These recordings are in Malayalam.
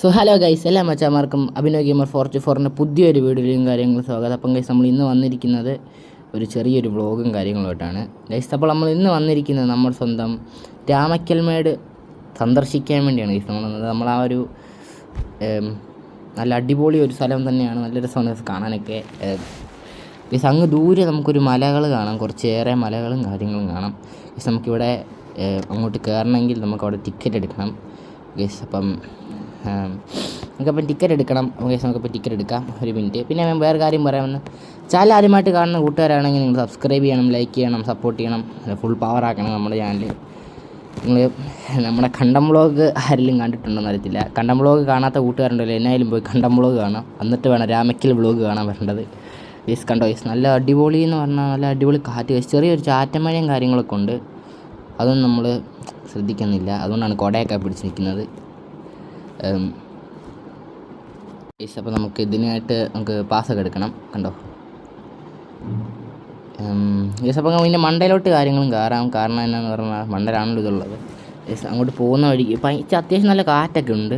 സോ ഹലോ ഗൈസ് എല്ലാ മച്ചാമാർക്കും അഭിനവ് ഗെയിമർ ഫോർട്ടി ഫോറിന്റെ പുതിയൊരു വീഡിയോയും കാര്യങ്ങളും സ്വാഗതം. അപ്പം ഗൈസ് നമ്മൾ ഇന്ന് വന്നിരിക്കുന്നത് ഒരു ചെറിയൊരു വ്ളോഗും കാര്യങ്ങളുമായിട്ടാണ്. ഗൈസ് അപ്പോൾ നമ്മൾ ഇന്ന് വന്നിരിക്കുന്നത് നമ്മുടെ സ്വന്തം രാമക്കൽമേട് സന്ദർശിക്കാൻ വേണ്ടിയാണ്. ഗൈസ് നമ്മൾ വന്നത് നമ്മൾ ആ ഒരു നല്ല അടിപൊളി ഒരു സ്ഥലം തന്നെയാണ്. നല്ല രസമാണ് കാണാനൊക്കെ. ഗൈസ് അങ്ങ് ദൂരെ നമുക്കൊരു മലകൾ കാണാം. കുറച്ചേറെ മലകളും കാര്യങ്ങളും കാണാം. ഗൈസ് നമുക്കിവിടെ അങ്ങോട്ട് കയറണമെങ്കിൽ നമുക്കവിടെ ടിക്കറ്റ് എടുക്കണം. ഗൈസ് അപ്പം നമുക്കപ്പം ടിക്കറ്റ് എടുക്കണം. ഗൈസ് നമുക്കപ്പോൾ ടിക്കറ്റ് എടുക്കാം. ഒരു മിനിറ്റ് പിന്നെ ഞാൻ വേറെ കാര്യം പറയാമെന്ന് ചാനൽ ആദ്യമായിട്ട് കാണുന്ന കൂട്ടുകാരാണെങ്കിൽ നിങ്ങൾ സബ്സ്ക്രൈബ് ചെയ്യണം ലൈക്ക് ചെയ്യണം സപ്പോർട്ട് ചെയ്യണം. ഫുൾ പവർ ആക്കണം നമ്മുടെ ചാനൽ നിങ്ങൾ നമ്മുടെ കണ്ടം ബ്ലോഗ് ആരെങ്കിലും കണ്ടിട്ടുണ്ടോന്ന് അറിയത്തില്ല. കണ്ടം ബ്ലോഗ് കാണാത്ത കൂട്ടുകാരുണ്ടല്ലോ. എന്നായാലും പോയി കണ്ടം ബ്ലോഗ് കാണാം. എന്നിട്ട് വേണം രാമക്കൽ ബ്ലോഗ് കാണാൻ വരേണ്ടത്. വീസ് കണ്ടോ യെസ് നല്ല അടിപൊളി എന്ന് പറഞ്ഞാൽ നല്ല അടിപൊളി കാറ്റ്. ചെറിയൊരു ചാറ്റമഴയും കാര്യങ്ങളൊക്കെ ഉണ്ട്. അതൊന്നും നമ്മൾ ശ്രദ്ധിക്കുന്നില്ല. അതുകൊണ്ടാണ് കുടയൊക്കെ പിടിച്ച് നിൽക്കുന്നത് യെസ് അപ്പോൾ നമുക്ക് ഇതിനായിട്ട് നമുക്ക് പാസ്സൊക്കെ എടുക്കണം കണ്ടോ? യെസ് അപ്പം ഇതിന്റെ മണ്ടയിലോട്ട് കാര്യങ്ങളും കയറാം. കാരണം എന്നാന്ന് പറഞ്ഞാൽ മണ്ടയിലാണല്ലോ ഇതുള്ളത്. യെസ് അങ്ങോട്ട് പോകുന്ന വഴിക്ക് ഇപ്പം അത്യാവശ്യം നല്ല കാറ്റൊക്കെ ഉണ്ട്.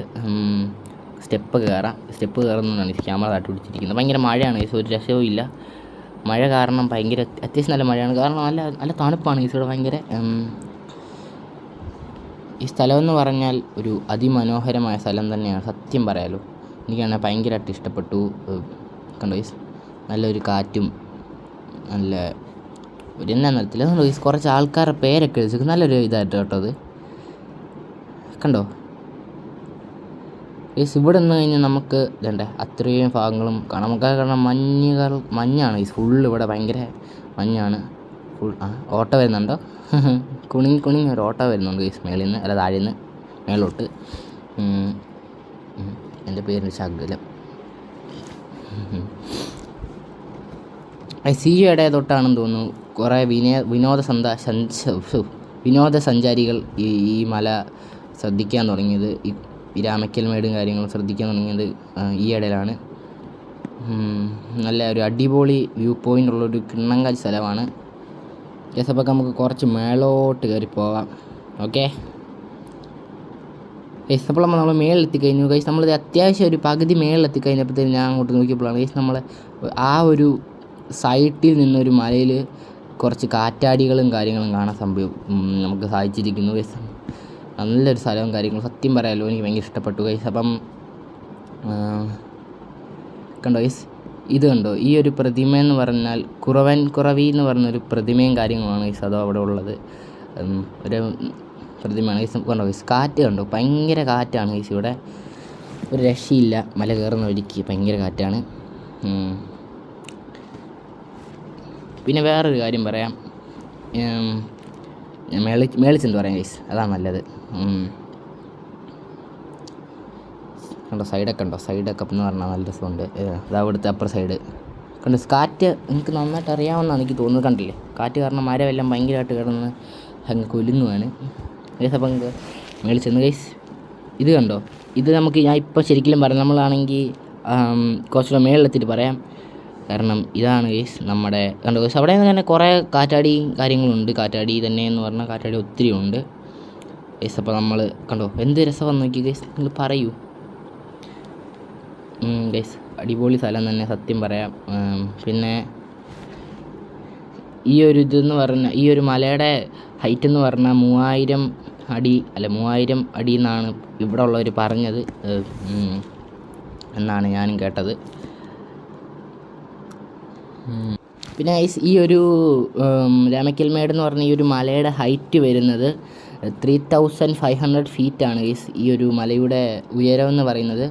സ്റ്റെപ്പ് കയറാം. സ്റ്റെപ്പ് കയറുന്നതാണ് ക്യാമറ താട്ടി പിടിച്ചിരിക്കുന്നത്. ഭയങ്കര മഴയാണ്. യെസ് ഒരു രസവും ഇല്ല. മഴ കാരണം ഭയങ്കര അത്യാവശ്യം നല്ല മഴയാണ്. കാരണം നല്ല നല്ല തണുപ്പാണ് യെസ് ഇവിടെ ഭയങ്കര. ഈ സ്ഥലമെന്ന് പറഞ്ഞാൽ ഒരു അതിമനോഹരമായ സ്ഥലം തന്നെയാണ് സത്യം പറയാലോ. എനിക്കാണെങ്കിൽ ഭയങ്കരമായിട്ട് ഇഷ്ടപ്പെട്ടു. കണ്ടോ ഈസ് നല്ലൊരു കാറ്റും നല്ല ഒരു എന്നാന്ന് അറിയത്തില്ല കണ്ടോ ഈസ് കുറച്ച് ആൾക്കാരുടെ പേരൊക്കെ എഴുതി നല്ലൊരു ഇതായിട്ട് കേട്ടോ അത്. കണ്ടോ? ഈസ് ഇവിടെ നിന്ന് കഴിഞ്ഞാൽ നമുക്ക് ഇതണ്ടേ? അത്രയും ഭാഗങ്ങളും കാണാം. നമുക്ക് കാരണം മഞ്ഞുകൾ മഞ്ഞാണ് ഈ ഫുള്ള് ഇവിടെ ഭയങ്കര മഞ്ഞാണ്. ഫുൾ ആ ഓട്ടോ വരുന്നുണ്ടോ? കുണിങ് കുണിങ്ങി ഒരു ഓട്ടോ വരുന്നുണ്ട് ഈ മേളിൽ നിന്ന് അല്ല താഴെ നിന്ന്. ഉം. എന്റെ പേര് ശകലം. സി യുടെ തൊട്ടാണെന്ന് തോന്നുന്നു. കുറേ വിനയ വിനോദ സന്താ സഞ്ച- വിനോദ വിനോദസഞ്ചാരികൾ ഈ ഈ മല ശ്രദ്ധിക്കാൻ തുടങ്ങിയത്. ഈ ഈ രാമക്കൽമേടും കാര്യങ്ങളും ശ്രദ്ധിക്കാൻ തുടങ്ങിയത് ഈ ഇടയിലാണ്. നല്ല ഒരു അടിപൊളി വ്യൂ പോയിന്റ് ഉള്ളൊരു കിണ്ണങ്കാൽ സ്ഥലമാണ്. യെസ് അപ്പോൾ നമുക്ക് കുറച്ച് മേളോട്ട് കയറി പോവാം. ഓക്കെ ഗൈസ് അപ്പോൾ നമ്മൾ മേളിലെത്തി കഴിഞ്ഞു ഗൈസ് നമ്മളിത് അത്യാവശ്യം ഒരു പകുതി മേളിലെത്തി കഴിഞ്ഞപ്പോഴത്തേന് ഞാൻ അങ്ങോട്ട് നോക്കിയപ്പോഴാണ്. ഗൈസ് നമ്മൾ ആ ഒരു സൈറ്റിൽ നിന്നൊരു മലയിൽ കുറച്ച് കാറ്റാടികളും കാര്യങ്ങളും കാണാൻ സംഭവം നമുക്ക് സാധിച്ചിരിക്കുന്നു. ഗൈസ് നല്ലൊരു സ്ഥലവും കാര്യങ്ങളും സത്യം പറയാമല്ലോ എനിക്ക് ഭയങ്കര ഇഷ്ടപ്പെട്ടു. ഗൈസ് അപ്പം കണ്ടോ ഗൈസ് ഇത് കണ്ടോ? ഈ ഒരു പ്രതിമ എന്ന് പറഞ്ഞാൽ കുറവൻ കുറവി എന്ന് പറഞ്ഞൊരു പ്രതിമയും കാര്യങ്ങളുമാണ് ഗൈസ് അതോ അവിടെ ഉള്ളത്. ഒരു പ്രതിമയാണ്. ഗൈസ് കണ്ടോ? ഗൈസ് കാറ്റ് കണ്ടോ? ഭയങ്കര കാറ്റാണ് ഗൈസ് ഇവിടെ. ഒരു രക്ഷയില്ല. മല കയറുന്ന വഴിക്ക് ഭയങ്കര കാറ്റാണ്. പിന്നെ വേറൊരു കാര്യം പറയാം. മേളിച്ച് മേളിച്ചെന്ന് പറയാം ഗൈസ്. അതാണ് നല്ലത്. കണ്ടോ? സൈഡൊക്കെ ഉണ്ടോ സൈഡൊക്കെ എന്ന് പറഞ്ഞാൽ നല്ല രസമുണ്ട്. അതാ ഇതാ ഇവിടുത്തെ അപ്പുറ സൈഡ് കണ്ട്? കാറ്റ് എനിക്ക് നന്നായിട്ട് അറിയാമെന്നാണ് എനിക്ക് തോന്നുന്നത്. കണ്ടില്ലേ? കാറ്റ് കാരണം മരമെല്ലാം ഭയങ്കരമായിട്ട് കിടന്ന് അങ്ങ് കൊല്ലുന്നുമാണ് ഗൈസ് അപ്പം മേളിൽ ചെന്ന് ഗൈസ് ഇത് കണ്ടോ? ഇത് നമുക്ക് ഞാൻ ഇപ്പോൾ ശരിക്കും പറയാം. നമ്മളാണെങ്കിൽ കുറച്ചുകൂടെ മേളിലെത്തിയിട്ട് പറയാം. കാരണം ഇതാണ് ഗൈസ് നമ്മുടെ കണ്ടോ? ഗൈസ് അവിടെ തന്നെ കുറേ കാറ്റാടി കാര്യങ്ങളുണ്ട്. കാറ്റാടി തന്നെ എന്ന് പറഞ്ഞാൽ കാറ്റാടി ഒത്തിരി ഉണ്ട് ഗൈസ് അപ്പോൾ നമ്മൾ കണ്ടോ? എന്ത് രസമാണെന്ന് നോക്കി ഗൈസ് നിങ്ങൾ പറയൂ. ഗൈസ് അടിപൊളി സ്ഥലം തന്നെ സത്യം പറയാം. പിന്നെ ഈ ഒരു ഇതെന്ന് പറഞ്ഞ ഈ ഒരു മലയുടെ ഹൈറ്റ് എന്ന് പറഞ്ഞാൽ മൂവായിരം അടി അല്ല മൂവായിരം അടി എന്നാണ് ഇവിടെ ഉള്ളവർ പറഞ്ഞത്. എന്നാണ് ഞാനും കേട്ടത്. പിന്നെ ഐസ് ഈ ഒരു രാമക്കൽമേട് എന്ന് പറഞ്ഞ ഈ ഒരു മലയുടെ ഹൈറ്റ് വരുന്നത് ത്രീ തൗസൻഡ് ഫൈവ് ഹൺഡ്രഡ് ഫീറ്റാണ് ഗൈസ് ഈ ഒരു മലയുടെ ഉയരം എന്ന് പറയുന്നത്.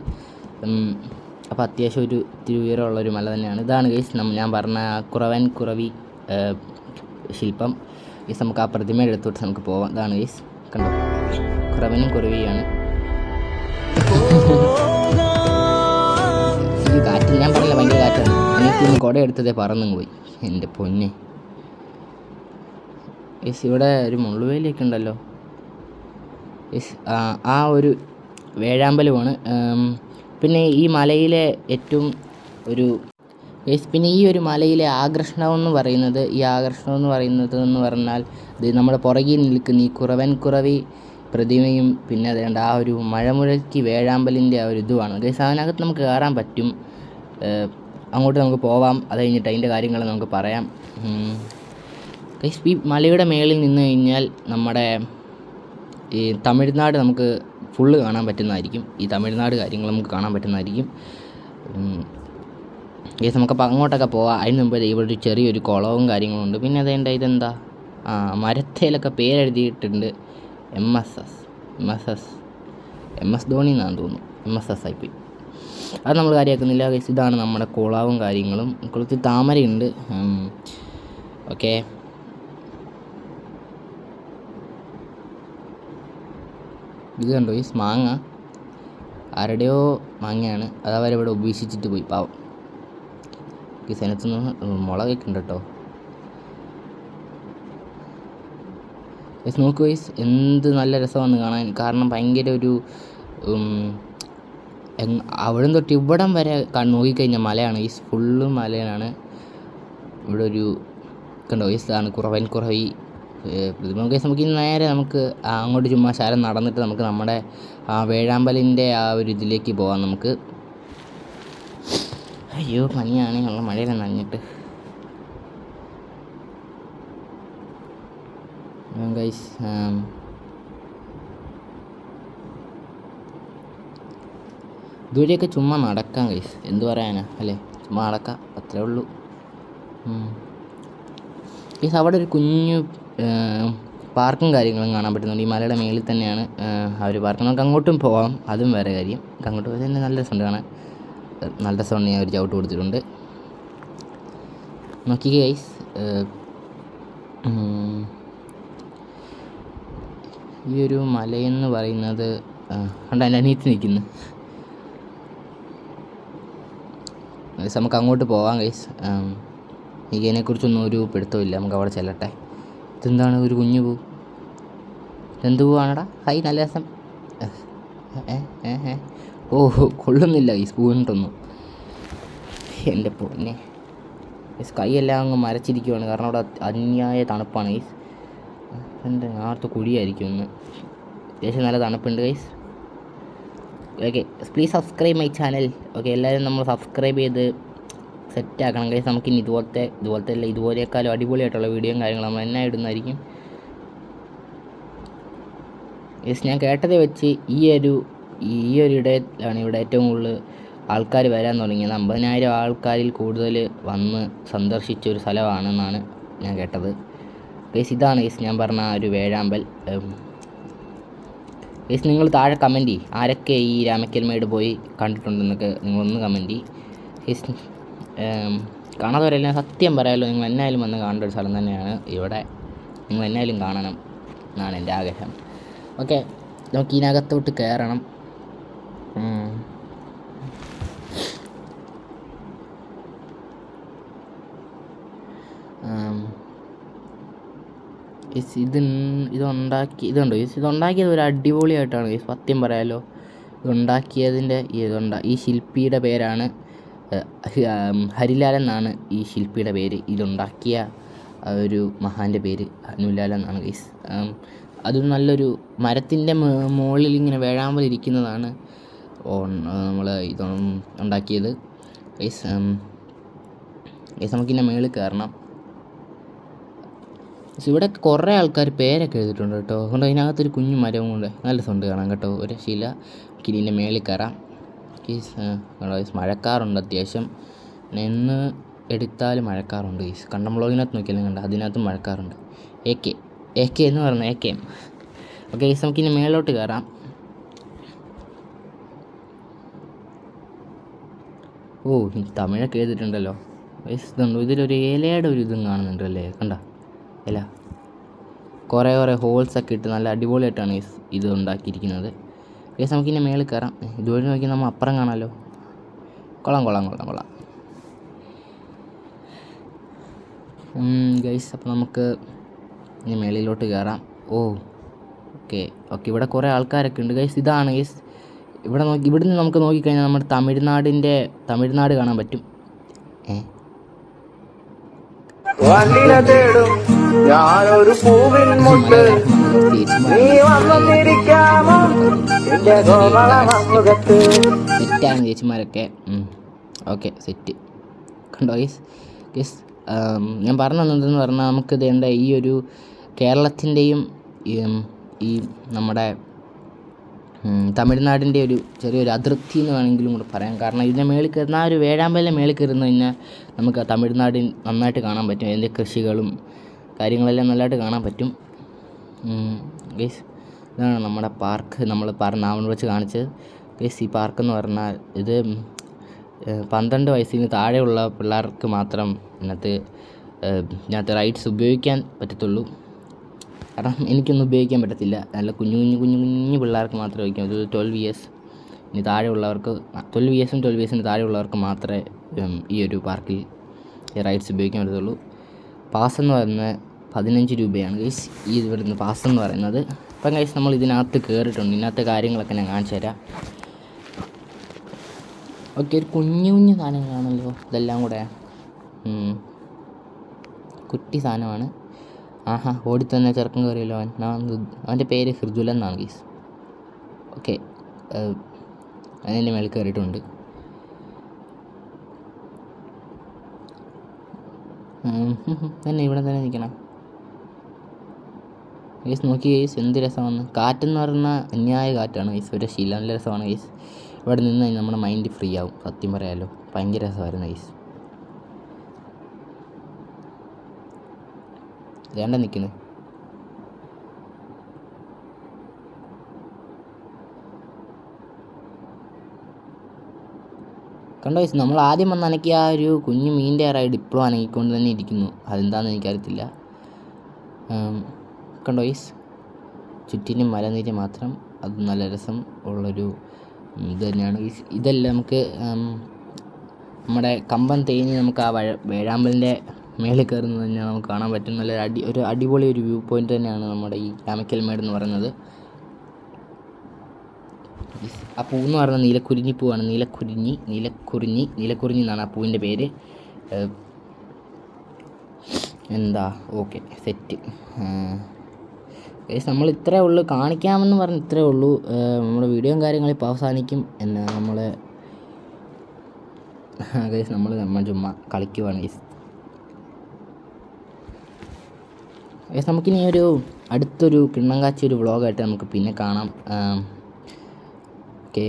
അപ്പോൾ അത്യാവശ്യം ഒരു ഇത്തിരി ഉയരമുള്ളൊരു മല തന്നെയാണ്. ഇതാണ് ഗൈസ് ഞാൻ പറഞ്ഞ കുറവൻ കുറവി ശില്പം. ഗൈസ് നമുക്ക് ആ പ്രതിമയുടെ അടുത്തോട്ട് നമുക്ക് പോവാം. ഇതാണ് ഗൈസ് കണ്ടോ? കുറവനും കുറവിയാണ്. ഈ കാറ്റ് ഞാൻ പറഞ്ഞില്ല ഭയങ്കര കാറ്റാണ്. എനിക്ക് കുട എടുത്തതേ പറന്നും പോയി. എന്റെ പൊന്നെ. യെസ് ഇവിടെ ഒരു മുള്ളുവേലിയൊക്കെ ഉണ്ടല്ലോ. യെസ് ആ ഒരു വേഴാമ്പലമാണ്. പിന്നെ ഈ മലയിലെ ഏറ്റവും ഒരു യെസ് പിന്നെ ഈ ഒരു മലയിലെ ആകർഷണം എന്ന് പറയുന്നത് ഈ ആകർഷണം എന്ന് പറയുന്നത് എന്ന് പറഞ്ഞാൽ ഇത് നമ്മുടെ പുറകിൽ നിൽക്കുന്ന ഈ കുറവൻ കുറവി പ്രതിമയും പിന്നെ അതേണ്ട ആ ഒരു മഴമുഴക്കി വേഴാമ്പലിന്റെ ആ ഒരു ഇതുമാണ്. ഗൈസ് അതിനകത്ത് നമുക്ക് കയറാൻ പറ്റും. അങ്ങോട്ട് നമുക്ക് പോവാം. അത് കഴിഞ്ഞിട്ട് അതിന്റെ കാര്യങ്ങൾ നമുക്ക് പറയാം. ഗൈസ് ഈ മലയുടെ മേളിൽ നിന്ന് കഴിഞ്ഞാൽ നമ്മുടെ ഈ തമിഴ്നാട് നമുക്ക് ഫുള്ള് കാണാൻ പറ്റുന്നതായിരിക്കും. ഈ തമിഴ്നാട് കാര്യങ്ങൾ നമുക്ക് കാണാൻ പറ്റുന്നതായിരിക്കും. ഏസ് നമുക്കപ്പോൾ അങ്ങോട്ടൊക്കെ പോവാം. അതിന് മുമ്പ് ഇവിടെ ഒരു ചെറിയൊരു കുളവും കാര്യങ്ങളും ഉണ്ട് പിന്നെ അതേണ്ട ഇതെന്താ? ആ മരത്തേലൊക്കെ പേരെഴുതിയിട്ടുണ്ട്. M S S M S S M S Dhoni എന്നാണ് തോന്നുന്നു. M S S I P അത് നമ്മൾ കാര്യമാക്കുന്നില്ല ഇതാണ് നമ്മുടെ കുളവും കാര്യങ്ങളും. കുളത്തിൽ താമരയുണ്ട്. ഓക്കെ ഇത് കണ്ടോ ഈ മാങ്ങ ആരുടെയോ മാങ്ങയാണ്. അത് അവരവിടെ ഉപേക്ഷിച്ചിട്ട് പോയി പാവം. ഈ സ്ഥലത്ത് നിന്ന് മുളകൊക്കെ ഉണ്ട് കേട്ടോ. ഗൈസ് നോക്ക് വൈസ് എന്ത് നല്ല രസമാണ് കാണാൻ. കാരണം ഭയങ്കര ഒരു അവിടെ തൊട്ട് ഇവിടം വരെ നോക്കിക്കഴിഞ്ഞാൽ മലയാണ്. ഈ ഫുള്ള് മലയാണ്. ഇവിടെ ഒരു കണ്ടോ ഈ ആണ് കുറവൻ കുറവി. പ്രതിമ കേസ് നമുക്ക് നേരെ നമുക്ക് അങ്ങോട്ട് ചുമ്മാ ശാലം നടന്നിട്ട് നമുക്ക് നമ്മുടെ ആ വേഴാമ്പലിന്റെ ആ ഒരു ഇതിലേക്ക് പോകാം നമുക്ക്. അയ്യോ പനിയാണ്. ഞങ്ങൾ മഴയിൽ നനഞ്ഞിട്ട്. ഇതുവഴിയൊക്കെ ചുമ്മാ നടക്കാം ഗൈസ് എന്ത് പറയാനാ? അല്ലേ? ചുമ്മാ നടക്കാം. അത്രേ ഉള്ളൂ. ഗൈസ് അവിടെ ഒരു കുഞ്ഞു പാർക്കും കാര്യങ്ങളും കാണാൻ പറ്റുന്നുണ്ട്. ഈ മലയുടെ മേളിൽ തന്നെയാണ് ആ ഒരു പാർക്ക് നമുക്ക് അങ്ങോട്ടും പോവാം അതും വേറെ കാര്യം. അങ്ങോട്ട് പോയി തന്നെ നല്ല രസമുണ്ട് കാണാൻ. നല്ല രസമുണ്ട്. ഞാൻ ഒരു ചവിട്ട് കൊടുത്തിട്ടുണ്ട്. നോക്കി ഗൈസ് ഈ ഒരു മലയെന്ന് പറയുന്നത് കണ്ടോ എന്റെ അനിയത്തി നിൽക്കുന്നു. നമുക്ക് അങ്ങോട്ട് പോവാം ഗൈസ് എനിക്ക് ഇതിനെക്കുറിച്ചൊന്നും ഒരു പിടുത്തമില്ല നമുക്ക് അവിടെ ചെല്ലട്ടെ. ഇതെന്താണ് ഒരു കുഞ്ഞു പൂ? എന്ത് പൂവാണടാ? ഹൈ നല്ല രസം. ഓ കൊള്ളുന്നില്ല ഈ സ്പൂണിട്ടൊന്നും. എന്റെ പൊന്നെ. സ്കൈ എല്ലാം അങ്ങ് മരച്ചിരിക്കുവാണ്. കാരണം അവിടെ അന്യായ തണുപ്പാണ് ഗൈസ് എന്റെ ആർത്ത് കുഴിയായിരിക്കും ഒന്ന്. അത്യാവശ്യം നല്ല തണുപ്പുണ്ട് guys okay please subscribe my channel okay എല്ലാവരും നമ്മൾ സബ്സ്ക്രൈബ് ചെയ്ത് സെറ്റ് ആക്കണം നമുക്ക് നമുക്കിനി ഇതുപോലത്തെ ഇതുപോലത്തെ അല്ല ഇതുപോലെക്കാളും അടിപൊളിയായിട്ടുള്ള വീഡിയോയും കാര്യങ്ങളും നമ്മൾ എന്നാ ഇടുന്നതായിരിക്കും. യെസ് ഞാൻ കേട്ടത് വെച്ച് ഈ ഒരു ഈ ഒരു ഇടയിലാണ് ഇവിടെ ഏറ്റവും കൂടുതൽ ആൾക്കാർ വരാൻ തുടങ്ങിയത്. അമ്പതിനായിരം ആൾക്കാരിൽ കൂടുതൽ വന്ന് സന്ദർശിച്ച ഒരു സ്ഥലമാണെന്നാണ് ഞാൻ കേട്ടത്. ഗേസ് ഇതാണ് ഗേസ് ഞാൻ പറഞ്ഞ ആ ഒരു വേഴാമ്പൽ. ഗേസ് നിങ്ങൾ താഴെ കമന്റ് ചെയ്യും. ആരൊക്കെ ഈ രാമക്കൽമേട് പോയി കണ്ടിട്ടുണ്ടെന്നൊക്കെ നിങ്ങളൊന്ന് കമന്റ് ചെയ്യും. ഗൈസ് കാണാത്തവരെല്ലാം സത്യം പറയാമല്ലോ നിങ്ങൾ എന്നായാലും വന്ന് കാണേണ്ട ഒരു സ്ഥലം തന്നെയാണ് ഇവിടെ. നിങ്ങൾ എന്നായാലും കാണണം എന്നാണ് എന്റെ ആഗ്രഹം. ഓക്കെ നമുക്ക് ഇതിനകത്തോട്ട് കയറണം. ഇത് ഇതുണ്ടാക്കി ഇതുണ്ടോ? യെസ് ഇതുണ്ടാക്കിയത് ഒരു അടിപൊളിയായിട്ടാണ്. യെസ് സത്യം പറയാമല്ലോ ഇതുണ്ടാക്കിയതിന്റെ ഇതുണ്ട ഈ ശില്പിയുടെ പേരാണ് ഹരിലാൽ എന്നാണ് ഈ ശില്പിയുടെ പേര്. ഇതുണ്ടാക്കിയ ഒരു മഹാന്റെ പേര് ഹനുലാൽ എന്നാണ് ഗൈസ്. അതും നല്ലൊരു മരത്തിന്റെ മുകളിൽ ഇങ്ങനെ വേഴാമ്പൽ ഇരിക്കുന്നതാണ് നമ്മൾ ഇത് ഉണ്ടാക്കിയത്. ഗൈസ് ഗൈസ് നമുക്കിന്റെ മുകളിൽ കയറണം. ഇവിടെ കുറേ ആൾക്കാർ പേരൊക്കെ എഴുതിയിട്ടുണ്ട് കേട്ടോ. അതുകൊണ്ട് അതിനകത്തൊരു കുഞ്ഞു മരവും കൊണ്ട് നല്ല സൗണ്ട് കാണാം കേട്ടോ. ഒരു ശീല. കിരീന്റെ മേളിൽ കയറാം. ഗീസ് ഗീസ് മഴക്കാറുണ്ട് അത്യാവശ്യം. നിന്ന് എടുത്താൽ മഴക്കാറുണ്ട് ഗീസ് കണ്ടം ബ്ലോഗിനകത്ത് നോക്കിയാലും കണ്ട അതിനകത്തും മഴക്കാറുണ്ട്. എ കെ എ കെ എന്ന് പറയുന്നത് A K M okay guys നമുക്കിനി മേലോട്ട് കയറാം ഓ തമിഴൊക്കെ എഴുതിയിട്ടുണ്ടല്ലോ. ഇതുണ്ട് ഇതിലൊരു ഇലയുടെ ഒരു ഇതും കാണുന്നുണ്ട് അല്ലേ? കണ്ട? ഇല. കുറേ കുറേ ഹോൾസൊക്കെ ഇട്ട് നല്ല അടിപൊളിയായിട്ടാണ് ഇത് ഉണ്ടാക്കിയിരിക്കുന്നത്. ഗൈസ് നമുക്കിനി മേളിൽ കയറാം. ഇതുവഴി നോക്കി നമ്മൾ അപ്പുറം കാണാമല്ലോ കൊള്ളാം കൊള്ളാം കൊള്ളാം കൊള്ളാം. ഗൈസ് അപ്പോൾ നമുക്ക് ഇനി മേളിലോട്ട് കയറാം. ഓ ഓക്കെ ഓക്കെ ഇവിടെ കുറേ ആൾക്കാരൊക്കെ ഉണ്ട്. ഗൈസ് ഇതാണ് ഗൈസ് ഇവിടെ നോക്കി ഇവിടുന്ന് നമുക്ക് നോക്കിക്കഴിഞ്ഞാൽ നമ്മുടെ തമിഴ്നാടിന്റെ തമിഴ്നാട് കാണാൻ പറ്റും. ഏ? ഞാനൊരു പൂവിൻ മുട്ട് നീ വന്നിരിക്കാമോ? എന്റെ കോമളമുഖത്ത് സെറ്റാണ് ചേച്ചിമാരൊക്കെ. ഓക്കെ സെറ്റ് കണ്ടോ ഗീസ് ഗീസ് ഞാൻ പറഞ്ഞു തന്നതെന്ന് പറഞ്ഞാൽ നമുക്ക് ഇതേണ്ട ഈ ഒരു കേരളത്തിന്റെയും ഈ നമ്മുടെ തമിഴ്നാടിന്റെ ഒരു ചെറിയൊരു അതിർത്തി എന്ന് വേണമെങ്കിലും കൂടെ പറയാം. കാരണം ഇതിന്റെ മേളിൽ കയറുന്ന ആ ഒരു വേഴാമ്പലിന്റെ മേളിൽ കയറുന്നു കഴിഞ്ഞാൽ നമുക്ക് ആ തമിഴ്നാടിൻ നന്നായിട്ട് കാണാൻ പറ്റും. അതിന്റെ കൃഷികളും കാര്യങ്ങളെല്ലാം നല്ലതായിട്ട് കാണാൻ പറ്റും. ഗൈസ് ഇതാണ് നമ്മുടെ പാർക്ക് നമ്മൾ പറ നാവൺ വെച്ച് കാണിച്ചത്. ഗൈസ് ഈ പാർക്ക് എന്ന് പറഞ്ഞാൽ ഇത് പന്ത്രണ്ട് വയസ്സിന് താഴെയുള്ള പിള്ളേർക്ക് മാത്രം ഇതിനകത്ത് ഇതിനകത്ത് റൈഡ്സ് ഉപയോഗിക്കാൻ പറ്റത്തുള്ളൂ. കാരണം എനിക്കൊന്നും ഉപയോഗിക്കാൻ പറ്റത്തില്ല. നല്ല കുഞ്ഞു കുഞ്ഞു കുഞ്ഞു കുഞ്ഞു പിള്ളേർക്ക് മാത്രമേ ഉപയോഗിക്കാൻ ഒരു ട്വൽവ് ഇയേഴ്സ് ഇനി താഴെയുള്ളവർക്ക് ട്വൽവ് ഇയേഴ്സും ട്വൽവ് ഇയേഴ്സിന് താഴെയുള്ളവർക്ക് മാത്രമേ ഈ ഒരു പാർക്കിൽ റൈഡ്സ് ഉപയോഗിക്കാൻ പറ്റത്തുള്ളൂ. പാസ് എന്ന് പറയുന്നത് പതിനഞ്ച് രൂപയാണ് ഗൈസ് ഈ ഇവിടുന്ന് പാസ് എന്ന് പറയുന്നത്. അപ്പം ഗൈസ് നമ്മൾ ഇതിനകത്ത് കയറിയിട്ടുണ്ട് ഇതിനകത്ത് കാര്യങ്ങളൊക്കെ ഞാൻ കാണിച്ചു തരാം. ഓക്കെ ഒരു കുഞ്ഞു കുഞ്ഞു സാധനങ്ങളാണല്ലോ. ഇതെല്ലാം കൂടെ. കുട്ടി സാധനമാണ്. ആഹാ ഓടി തന്നെ ചെറുക്കം കയറിയല്ലോ അവൻ അവന്റെ പേര് ഹൃദുലൻ എന്നാണ് ഗീസ് ഓക്കെ അതിന്റെ മേളിൽ കയറിയിട്ടുണ്ട് ഉം, ഹും, ഹും. തന്നെ ഇവിടെ തന്നെ നിൽക്കണം. ഗൈസ് നോക്കി ഗൈസ് എന്ത് രസമാണ്. കാറ്റെന്ന് പറഞ്ഞാൽ അന്യായ കാറ്റാണ് ഗൈസ്. ഒരു ശീലം നല്ല രസമാണ് ഗൈസ്. ഇവിടെ നിന്ന് നമ്മുടെ മൈൻഡ് ഫ്രീ ആവും. സത്യം പറയാമല്ലോ ഭയങ്കര രസമായിരുന്നു ഗൈസ്. വേണ്ട നിൽക്കുന്നത് കണ്ടോ വയസ്സ് നമ്മൾ ആദ്യം വന്ന് അനക്കിയ ആ ഒരു കുഞ്ഞു മീന്റെ ആറായി ഡിപ്ലോ അനങ്ങിക്കൊണ്ട് തന്നെ ഇരിക്കുന്നു. അതെന്താണെന്ന് എനിക്കറിയത്തില്ല. കണ്ടോ ഈസ് ചുറ്റിനും മലനിര മാത്രം. അത് നല്ല രസം ഉള്ളൊരു ഇത് തന്നെയാണ് ഇതെല്ലാം നമുക്ക് നമ്മുടെ കമ്പം തേഞ്ഞ് നമുക്ക് ആ വഴ വേഴാമ്പലിന്റെ മേളിൽ കയറുന്നത് തന്നെ നമുക്ക് കാണാൻ പറ്റും. നല്ലൊരു അടി ഒരു അടിപൊളി ഒരു വ്യൂ പോയിന്റ് തന്നെയാണ് നമ്മുടെ ഈ രാമക്കൽ മേട് എന്ന് പറയുന്നത്. ആ എന്ന് പറയുന്നത് നീലക്കുരിഞ്ഞി പൂവാണ്. നീലക്കുരിഞ്ഞി നീലക്കുറിഞ്ഞി നീലക്കുറിഞ്ഞി എന്നാണ് ആ പൂവിന്റെ പേര്. എന്താ? Okay set. നമ്മൾ ഇത്രേ ഉള്ളൂ. കാണിക്കാമെന്ന് പറഞ്ഞ് ഇത്രേ ഉള്ളൂ. നമ്മുടെ വീഡിയോയും കാര്യങ്ങളും ഇപ്പോൾ അവസാനിക്കും. എന്നാ നമ്മൾ ഗൈസ് നമ്മൾ നമ്മൾ ചുമ്മാ കളിക്കുവാണ്. ഗൈസ് ഗൈസ് നമുക്കിനി ഒരു അടുത്തൊരു കിണ്ണങ്കാച്ചി ഒരു വ്ളോഗായിട്ട് നമുക്ക് പിന്നെ കാണാം. ഓക്കെ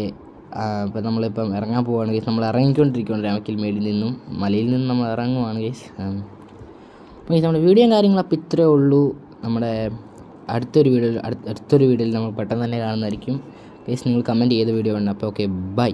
ഇപ്പം നമ്മളിപ്പം ഇറങ്ങാൻ പോവുകയാണ് ഗൈസ് നമ്മൾ ഇറങ്ങിക്കൊണ്ടിരിക്കുകയാണ് രാമക്കൽ മേളിൽ നിന്നും മലയിൽ നിന്നും നമ്മൾ ഇറങ്ങുവാണ് ഗൈസ് അപ്പോൾ ഗൈസ് നമ്മുടെ വീഡിയോയും കാര്യങ്ങളപ്പോൾ ഇത്രയേ ഉള്ളൂ. നമ്മുടെ അടുത്തൊരു വീഡിയോയിൽ അടുത്തൊരു വീഡിയോയിൽ നമ്മൾ പെട്ടെന്ന് തന്നെ കാണുന്നതായിരിക്കും. ഗൈസ് നിങ്ങൾ കമന്റ് ചെയ്ത വീഡിയോ ഉണ്ട് അപ്പോൾ ഓക്കെ ബൈ